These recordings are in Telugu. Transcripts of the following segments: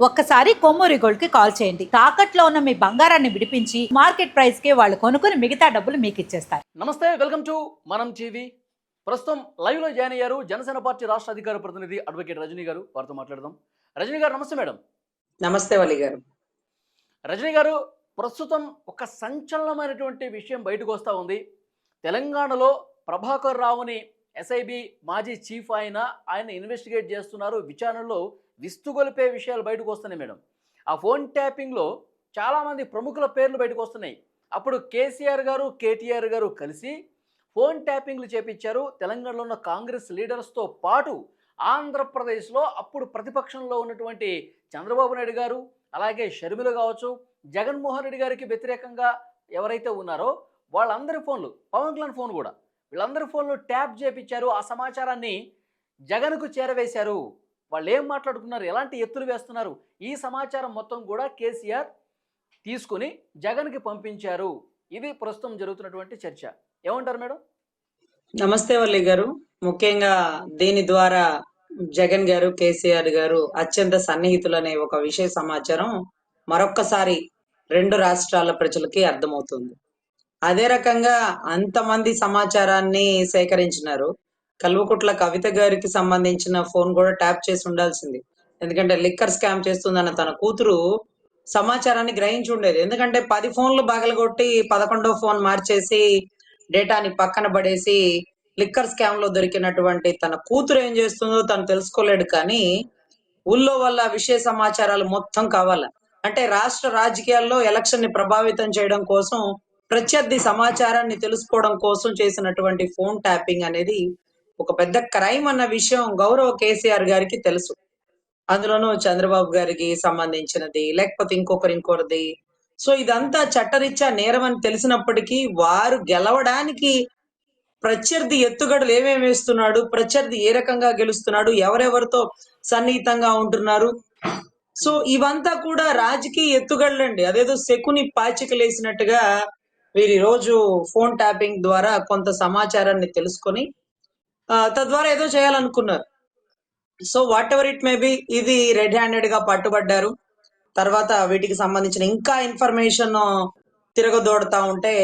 ఒక్కసారి కొమ్మూరి గోల్డ్కి కాల్ చేయండి. తాకట్లో ఉన్న మీ బంగారాన్ని విడిపించి మార్కెట్ ప్రైస్కి వాళ్ళు కొనుక్కుని మిగతా డబ్బులు మీకు ఇచ్చేస్తారు. నమస్తే వెల్కమ్ టు మనం టీవీ. ప్రస్తుతం లైవ్లో జాయిన్ అయ్యారు జనసేన పార్టీ రాష్ట్ర అధికార ప్రతినిధి అడ్వకేట్ రజనీ గారు. వారితో మాట్లాడదాం. రజనీ గారు నమస్తే మేడం. నమస్తే వలి గారు. రజనీ గారు ప్రస్తుతం ఒక సంచలనమైనటువంటి విషయం బయటకు వస్తూ ఉంది. తెలంగాణలో ప్రభాకర్ రావుని ఎస్ఐబి మాజీ చీఫ్ ఆయన ఆయన ఇన్వెస్టిగేట్ చేస్తున్నారు. విచారణలో విస్తుగొలిపే విషయాలు బయటకు వస్తున్నాయి మేడం. ఆ ఫోన్ ట్యాపింగ్లో చాలామంది ప్రముఖుల పేర్లు బయటకు వస్తున్నాయి. అప్పుడు కేసీఆర్ గారు కేటీఆర్ గారు కలిసి ఫోన్ ట్యాపింగ్లు చేపించారు. తెలంగాణలో ఉన్న కాంగ్రెస్ లీడర్స్తో పాటు ఆంధ్రప్రదేశ్లో అప్పుడు ప్రతిపక్షంలో ఉన్నటువంటి చంద్రబాబు నాయుడు గారు అలాగే షర్మిల కావచ్చు జగన్మోహన్ రెడ్డి గారికి వ్యతిరేకంగా ఎవరైతే ఉన్నారో వాళ్ళందరి ఫోన్లు పవన్ కళ్యాణ్ ఫోన్ కూడా. వీళ్ళందరి ఫోన్లు ట్యాప్ చేపించారు. ఆ సమాచారాన్ని జగన్కు చేరవేశారు. వాళ్ళు ఏం మాట్లాడుకున్నారు? ఎలాంటి ఎత్తులు వేస్తున్నారు? ఈ సమాచారం మొత్తం కూడా కేసీఆర్ తీసుకుని జగన్కి పంపించారు. ఇది ప్రస్తుతం జరుగుతున్నటువంటి చర్చ. ఏమంటారు మేడం? నమస్తే వల్లి గారు. ముఖ్యంగా దీని ద్వారా జగన్ గారు కేసీఆర్ గారు అత్యంత సన్నిహితులనే ఒక విషయ సమాచారం మరొక్కసారి రెండు రాష్ట్రాల ప్రజలకి అర్థమవుతుంది. అదే రకంగా అంతమంది సమాచారాన్ని సేకరించినారు. కల్వకుట్ల కవిత గారికి సంబంధించిన ఫోన్ కూడా ట్యాప్ చేసి ఉండాల్సింది. ఎందుకంటే లిక్కర్ స్కామ్ చేస్తుందన్న తన కూతురు సమాచారాన్ని గ్రహించి ఉండేది. ఎందుకంటే పది ఫోన్లు పగలగొట్టి పదకొండో ఫోన్ మార్చేసి డేటాని పక్కన పడేసి లిక్కర్ స్కామ్లో దొరికినటువంటి తన కూతురు ఏం చేస్తుందో తను తెలుసుకోలేడు కానీ ఊళ్ళో వల్ల విషయ సమాచారాలు మొత్తం కావాల. అంటే రాష్ట్ర రాజకీయాల్లో ఎలక్షన్ని ప్రభావితం చేయడం కోసం ప్రత్యర్థి సమాచారాన్ని తెలుసుకోవడం కోసం చేసినటువంటి ఫోన్ ట్యాపింగ్ అనేది ఒక పెద్ద క్రైమ్ అన్న విషయం గౌరవ కేసీఆర్ గారికి తెలుసు. అందులోనూ చంద్రబాబు గారికి సంబంధించినది లేకపోతే ఇంకొకరు ఇంకొకరిది. సో ఇదంతా చట్టరీత్యా నేరం అని తెలిసినప్పటికీ వారు గెలవడానికి ప్రత్యర్థి ఎత్తుగడలు ఏమేమి వేస్తున్నాడు ప్రత్యర్థి ఏ రకంగా గెలుస్తున్నాడు ఎవరెవరితో సన్నిహితంగా ఉంటున్నారు. సో ఇవంతా కూడా రాజకీయ ఎత్తుగడలండి. అదేదో శకుని పాచికలేసినట్టుగా వీరి రోజు ఫోన్ ట్యాపింగ్ ద్వారా కొంత సమాచారాన్ని తెలుసుకొని తద్వారా ఏదో చేయాలనుకున్నారు. So whatever it may be ఇది రెడ్ హ్యాండెడ్గా పట్టుబడ్డారు. తర్వాత వీటికి సంబంధించిన ఇంకా ఇన్ఫర్మేషన్ తిరగదోడుతా ఉంటే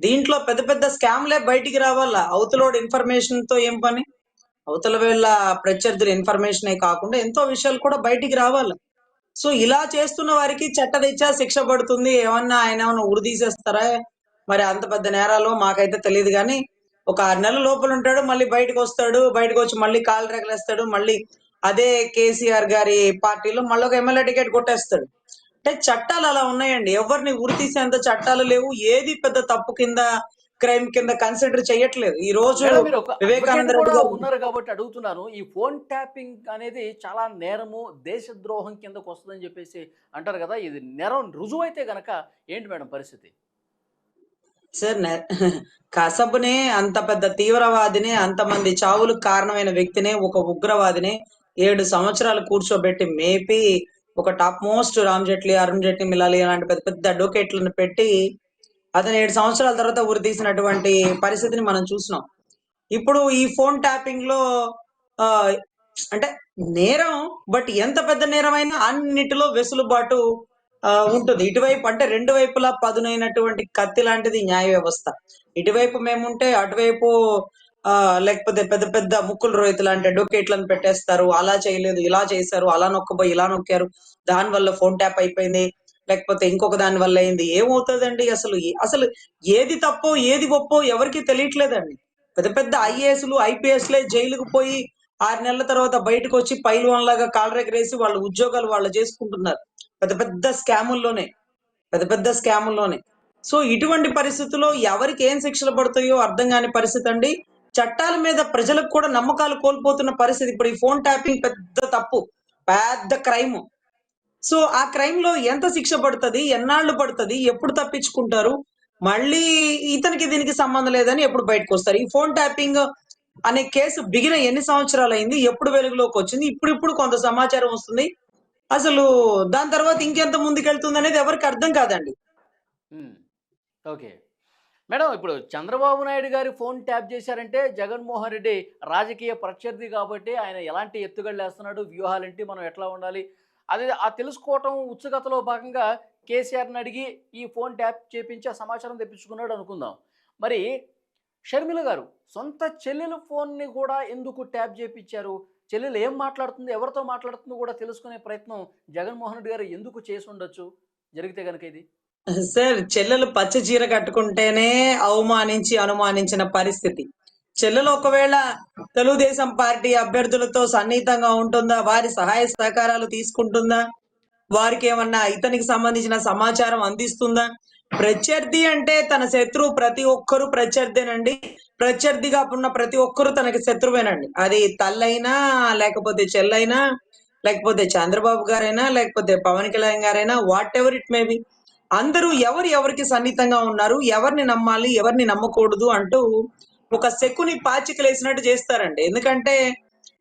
దీంట్లో పెద్ద పెద్ద స్కామ్లే బయటికి రావాలా? అవతలోడు ఇన్ఫర్మేషన్తో ఏం పని? అవతల వేళ ప్రత్యర్థుల ఇన్ఫర్మేషనే కాకుండా ఎంతో విషయాలు కూడా బయటికి రావాలి? సో ఇలా చేస్తున్న వారికి చట్టరీత్యా శిక్ష పడుతుంది. ఏమన్నా ఆయన ఏమన్నా ఉరి తీసేస్తారా? మరి అంత పెద్ద నేరాలు మాకైతే తెలియదు కానీ ఒక ఆరు నెలల లోపల ఉంటాడు మళ్ళీ బయటకు వస్తాడు బయటకు వచ్చి మళ్ళీ కాలు రెగలేస్తాడు మళ్ళీ అదే కేసీఆర్ గారి పార్టీలో మళ్ళీ ఒక ఎమ్మెల్యే టికెట్ కొట్టేస్తాడు. అంటే చట్టాలు అలా ఉన్నాయండి. ఎవరిని ఉరి తీసేంత చట్టాలు లేవు. ఏది పెద్ద తప్పు కింద క్రైమ్ కింద కన్సిడర్ చేయట్లేదు ఈ రోజు వివేకానంద రెడ్డి గారు- ఉన్నారు కాబట్టి అడుగుతున్నాను. ఈ ఫోన్ ట్యాపింగ్ అనేది చాలా నేరము దేశద్రోహం కిందకు వస్తుందని చెప్పేసి అంటారు కదా. ఇది నేరం రుజువు అయితే గనక ఏంటి మేడం పరిస్థితి? సార్ కసబ్నే కసబునే అంత పెద్ద తీవ్రవాదిని అంతమంది చావులకు కారణమైన వ్యక్తినే ఒక ఉగ్రవాదిని ఏడు సంవత్సరాలు కూర్చోబెట్టి మేపి ఒక టాప్ మోస్ట్ రామ్ జైట్లీ అరుణ్ జైట్లీ మిలాలి అలాంటి పెద్ద పెద్ద అడ్వకేట్లను పెట్టి అతను ఏడు సంవత్సరాల తర్వాత ఉరి తీసినటువంటి పరిస్థితిని మనం చూసినాం. ఇప్పుడు ఈ ఫోన్ ట్యాపింగ్లో ఆ, అంటే నేరం బట్ ఎంత పెద్ద నేరమైనా అన్నిటిలో వెసులుబాటు ఉంటుంది. ఇటువైపు అంటే రెండు వైపులా పదునైనటువంటి కత్తి లాంటిది న్యాయ వ్యవస్థ. ఇటువైపు మేముంటే అటువైపు ఆ లేకపోతే పెద్ద పెద్ద ముక్కులు రోహితులు లాంటి డొకేట్లను పెట్టేస్తారు. అలా చేయలేదు ఇలా చేశారు అలా నొక్కబోయి ఇలా నొక్కారు. దాని వల్ల ఫోన్ ట్యాప్ అయిపోయింది. లేకపోతే ఇంకొక దాని వల్ల అయింది. ఏమవుతుందండి అసలు? అసలు ఏది తప్పో ఏది గొప్పో ఎవరికి తెలియట్లేదండి. పెద్ద పెద్ద ఐఏఎస్లు ఐపీఎస్లే జైలుకు పోయి ఆరు నెలల తర్వాత బయటకు వచ్చి పైల్వాన్ లాగా కాలరెగరేసి వాళ్ళ ఉద్యోగాలు వాళ్ళు చేసుకుంటున్నారు. పెద్ద పెద్ద స్కాముల్లోనే. పెద్ద పెద్ద స్కాముల్లోనే. సో ఇటువంటి పరిస్థితుల్లో ఎవరికి ఏం శిక్షలు పడతాయో అర్థం కాని పరిస్థితి అండి. చట్టాల మీద ప్రజలకు కూడా నమ్మకాలు కోల్పోతున్న పరిస్థితి. ఇప్పుడు ఈ ఫోన్ ట్యాపింగ్ పెద్ద తప్పు. పెద్ద క్రైమ్. సో ఆ క్రైమ్లో ఎంత శిక్ష పడుతుంది? ఎన్నాళ్ళు పడుతుంది? ఎప్పుడు తప్పించుకుంటారు? మళ్ళీ ఇతనికి దీనికి సంబంధం లేదని ఎప్పుడు బయటకు వస్తారు ఈ ఫోన్ ట్యాపింగ్ అనే కేసు బిగిన ఎన్ని సంవత్సరాలు అయింది? ఎప్పుడు వెలుగులోకి వచ్చింది? ఇప్పుడు ఇప్పుడు కొంత సమాచారం వస్తుంది. అసలు దాని తర్వాత ఇంకెంత ముందుకెళ్తుంది అనేది ఎవరికి అర్థం కాదండి. ఓకే. మేడం ఇప్పుడు చంద్రబాబు నాయుడు గారి ఫోన్ ట్యాప్ చేశారంటే జగన్మోహన్ రెడ్డి రాజకీయ ప్రత్యర్థి కాబట్టి ఆయన ఎలాంటి ఎత్తుగడలు వేస్తున్నాడు వ్యూహాలేంటి మనం ఎట్లా ఉండాలి? అది ఆ తెలుసుకోవటం ఉత్సుకతలో భాగంగా కేసీఆర్ని అడిగి ఈ ఫోన్ ట్యాప్ చేపించి ఆ సమాచారం తెప్పించుకున్నాడు అనుకుందాం. మరి షర్మిల గారు సొంత చెల్లెలు ఫోన్ని కూడా ఎందుకు ట్యాప్ చేపించారు చెల్లెలు ఏం మాట్లాడుతుంది ఎవరితో మాట్లాడుతుందో కూడా తెలుసుకునే ప్రయత్నం జగన్మోహన్ రెడ్డి గారు ఎందుకు చేసి ఉండొచ్చు? జరిగితే కనుక ఇది. సార్ చెల్లెలు పచ్చ చీర కట్టుకుంటేనే అవమానించి అనుమానించిన పరిస్థితి. చెల్లెలు ఒకవేళ తెలుగుదేశం పార్టీ అభ్యర్థులతో సన్నిహితంగా ఉంటుందా? వారి సహాయ సహకారాలు తీసుకుంటుందా? వారికి ఏమన్నా ఇతనికి సంబంధించిన సమాచారం అందిస్తుందా? ప్రత్యర్థి అంటే తన శత్రువు ప్రతి ఒక్కరు ప్రత్యర్థినండి. ప్రత్యర్థిగా ఉన్న ప్రతి ఒక్కరు తనకి శత్రువేనండి. అది తల్లైనా లేకపోతే చెల్లైనా లేకపోతే చంద్రబాబు గారైనా లేకపోతే పవన్ కళ్యాణ్ గారైనా whatever it may be అందరూ ఎవరు ఎవరికి సన్నిహితంగా ఉన్నారు ఎవరిని నమ్మాలి ఎవరిని నమ్మకూడదు అంటూ ఒక శకుని పాచికలేసినట్టు చేస్తారండి. ఎందుకంటే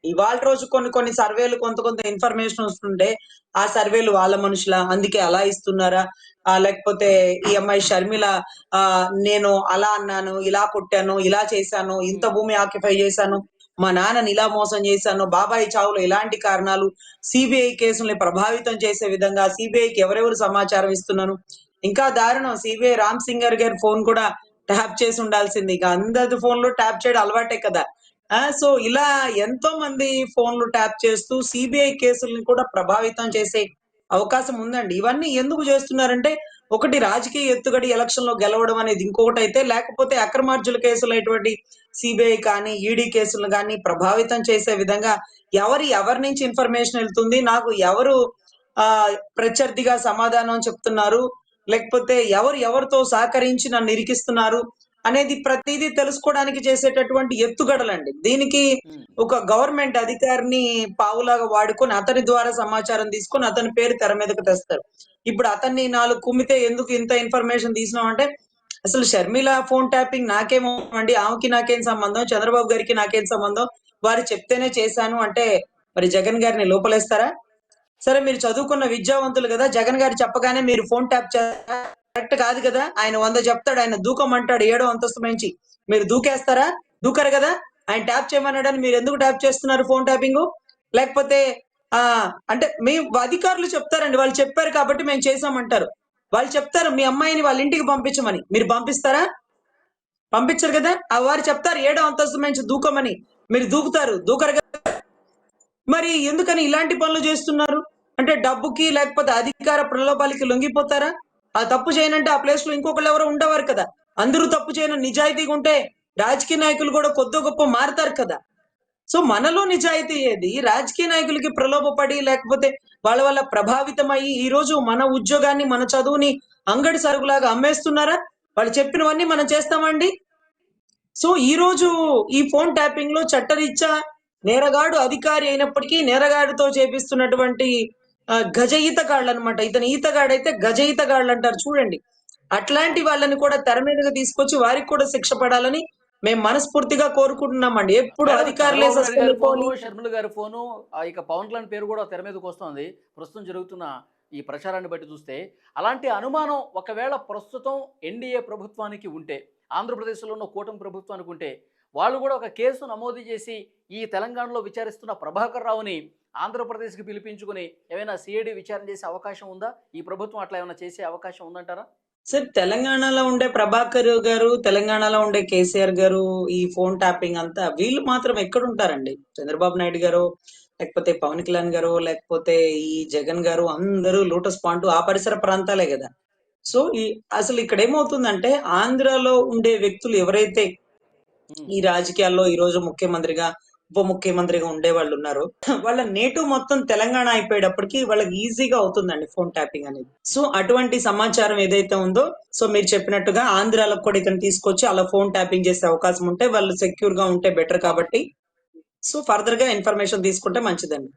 ఇవాళ రోజు కొన్ని కొన్ని సర్వేలు కొంత కొంత ఇన్ఫర్మేషన్ వస్తుంటే ఆ సర్వేలు వాళ్ళ మనుషుల అందుకే అలా ఇస్తున్నారా? ఆ లేకపోతే ఈ అమ్మాయి షర్మిల ఆ నేను అలా అన్నాను ఇలా కొట్టాను ఇలా చేశాను ఇంత భూమి ఆక్యుపై చేశాను మా నాన్నని ఇలా మోసం చేశాను బాబాయ్ చావులో ఇలాంటి కారణాలు సిబిఐ కేసుల్ని ప్రభావితం చేసే విధంగా సిబిఐకి ఎవరెవరు సమాచారం ఇస్తున్నాను ఇంకా దారుణం సిబిఐ రామ్ సింగర్ గారి ఫోన్ కూడా ట్యాప్ చేసి ఉండాల్సింది. ఇక అందరి ఫోన్లో ట్యాప్ చేయడం అలవాటే కదా. సో ఇలా ఎంతో మంది ఫోన్లు ట్యాప్ చేస్తూ సిబిఐ కేసుల్ని కూడా ప్రభావితం చేసే అవకాశం ఉందండి. ఇవన్నీ ఎందుకు చేస్తున్నారంటే ఒకటి రాజకీయ ఎత్తుగడి ఎలక్షన్లో గెలవడం అనేది ఇంకొకటి అయితే లేకపోతే అక్రమార్జుల కేసులైనటువంటి సిబిఐ కానీ ఈడీ కేసులు కానీ ప్రభావితం చేసే విధంగా ఎవరి ఎవరి నుంచి ఇన్ఫర్మేషన్ వెళ్తుంది నాకు ఎవరు ఆ ప్రత్యర్థిగా సమాధానం చెప్తున్నారు లేకపోతే ఎవరు ఎవరితో సహకరించి నన్ను ఇరికిస్తున్నారు అనేది ప్రతిదీ తెలుసుకోవడానికి చేసేటటువంటి ఎత్తుగడలండి. దీనికి. ఒక గవర్నమెంట్ అధికారిని పావులాగా వాడుకొని అతని ద్వారా సమాచారం తీసుకొని అతని పేరు తెర మీదకు తెస్తారు. ఇప్పుడు అతన్ని నాలుగు కుమ్మితే ఎందుకు ఇంత ఇన్ఫర్మేషన్ తీసినాం అంటే అసలు షర్మిల ఫోన్ ట్యాపింగ్ నాకేమో అండి ఆమెకి నాకేం సంబంధం చంద్రబాబు గారికి నాకేం సంబంధం వారు చెప్తేనే చేశాను అంటే మరి జగన్ గారిని లోపలేస్తారా? సరే మీరు చదువుకున్న విద్యావంతులు కదా జగన్ గారు చెప్పగానే మీరు ఫోన్ ట్యాప్ కరెక్ట్ కాదు కదా? ఆయన వంద చెప్తాడు ఆయన దూకమంటాడు ఏడో అంతస్తు మించి మీరు దూకేస్తారా? దూకరు కదా? ఆయన ట్యాప్ చేయమన్నాడని మీరు ఎందుకు ట్యాప్ చేస్తున్నారు ఫోన్ ట్యాపింగ్? లేకపోతే ఆ అంటే మీ అధికారులు చెప్తారండి వాళ్ళు చెప్పారు కాబట్టి మేము చేసామంటారు వాళ్ళు చెప్తారు మీ అమ్మాయిని వాళ్ళ ఇంటికి పంపించమని. మీరు పంపిస్తారా? పంపించరు కదా? ఆ వారు చెప్తారు ఏడో అంతస్తు మించి దూకమని. మీరు దూకుతారు దూకరు కదా? మరి ఎందుకని ఇలాంటి పనులు చేస్తున్నారు? అంటే డబ్బుకి లేకపోతే అధికార ప్రలోభాలకి లొంగిపోతారా? ఆ తప్పు చేయనంటే ఆ ప్లేస్లో ఇంకొకళ్ళు ఎవరో ఉండేవారు కదా. అందరూ తప్పు చేయని నిజాయితీగా ఉంటే రాజకీయ నాయకులు కూడా కొద్ది గొప్ప మారుతారు కదా. సో మనలో నిజాయితీ ఏది? రాజకీయ నాయకులకి ప్రలోభపడి లేకపోతే వాళ్ళ వల్ల ప్రభావితమయ్యి ఈ రోజు మన ఉద్యోగాన్ని మన చదువుని అంగడి సరుకులాగా అమ్మేస్తున్నారా? వాళ్ళు చెప్పినవన్నీ మనం చేస్తామండి. సో ఈ రోజు ఈ ఫోన్ ట్యాపింగ్లో చట్టరీత్యా నేరగాడు అధికారి అయినప్పటికీ నేరగాడితో చేపిస్తున్నటువంటి గజ ఈతగాళ్ళు అనమాట ఇతను ఈతగాడైతే గజ ఈతగాళ్ళు అంటారు చూడండి. అట్లాంటి వాళ్ళని కూడా తెర మీదకి తీసుకొచ్చి వారికి కూడా శిక్ష పడాలని మేము మనస్ఫూర్తిగా కోరుకుంటున్నామండి. ఎప్పుడు అధికారులే షర్మిల గారి ఫోను ఆ ఇక పవన్ కళ్యాణ్ పేరు కూడా తెర మీదకి వస్తుంది. ప్రస్తుతం జరుగుతున్న ఈ ప్రచారాన్ని బట్టి చూస్తే అలాంటి అనుమానం ఒకవేళ ప్రస్తుతం ఎన్డీఏ ప్రభుత్వానికి ఉంటే ఆంధ్రప్రదేశ్లో ఉన్న కూటమి ప్రభుత్వానికి ఉంటే వాళ్ళు కూడా ఒక కేసు నమోదు చేసి ఈ తెలంగాణలో విచారిస్తున్న ప్రభాకర్ రావుని ఆంధ్రప్రదేశ్కి పిలిపించుకుని ఏమైనా సిఐడి విచారణ చేసే అవకాశం ఉందా? ఈ ప్రభుత్వం అట్లా ఏమైనా చేసే అవకాశం ఉందంటారా? సార్ తెలంగాణలో ఉండే ప్రభాకర్ గారు తెలంగాణలో ఉండే కేసీఆర్ గారు ఈ ఫోన్ ట్యాపింగ్ అంతా వీళ్ళు మాత్రం ఎక్కడ ఉంటారండి చంద్రబాబు నాయుడు గారు లేకపోతే పవన్ కళ్యాణ్ గారు లేకపోతే ఈ జగన్ గారు అందరూ లోటస్ పాయింట్ ఆ పరిసర ప్రాంతాలే కదా. సో ఈ అసలు ఇక్కడ ఏమవుతుందంటే ఆంధ్రాలో ఉండే వ్యక్తులు ఎవరైతే ఈ రాజకీయాల్లో ఈ రోజు ముఖ్యమంత్రిగా ఉప ముఖ్యమంత్రిగా ఉండే వాళ్ళు ఉన్నారు. వాళ్ళ నేటు మొత్తం తెలంగాణ అయిపోయేటప్పటికి వాళ్ళకి ఈజీగా అవుతుందండి ఫోన్ ట్యాపింగ్ అనేది. సో అటువంటి సమాచారం ఏదైతే ఉందో సో మీరు చెప్పినట్టుగా ఆంధ్రాలకు కూడా ఇక్కడ తీసుకొచ్చి అలా ఫోన్ ట్యాపింగ్ చేసే అవకాశం ఉంటే వాళ్ళు సెక్యూర్గా ఉంటే బెటర్ కాబట్టి. సో ఫర్దర్గా ఇన్ఫర్మేషన్ తీసుకుంటే మంచిదండి.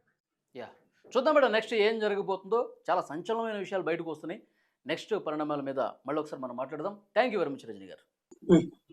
యా చూద్దాం మేడం నెక్స్ట్ ఏం జరగబోతుందో. చాలా సంచలనమైన విషయాలు బయటకు వస్తున్నాయి. నెక్స్ట్ పరిణామాల మీద మళ్ళీ ఒకసారి మనం మాట్లాడదాం. Thank you very much Rajani గారు. ఉం.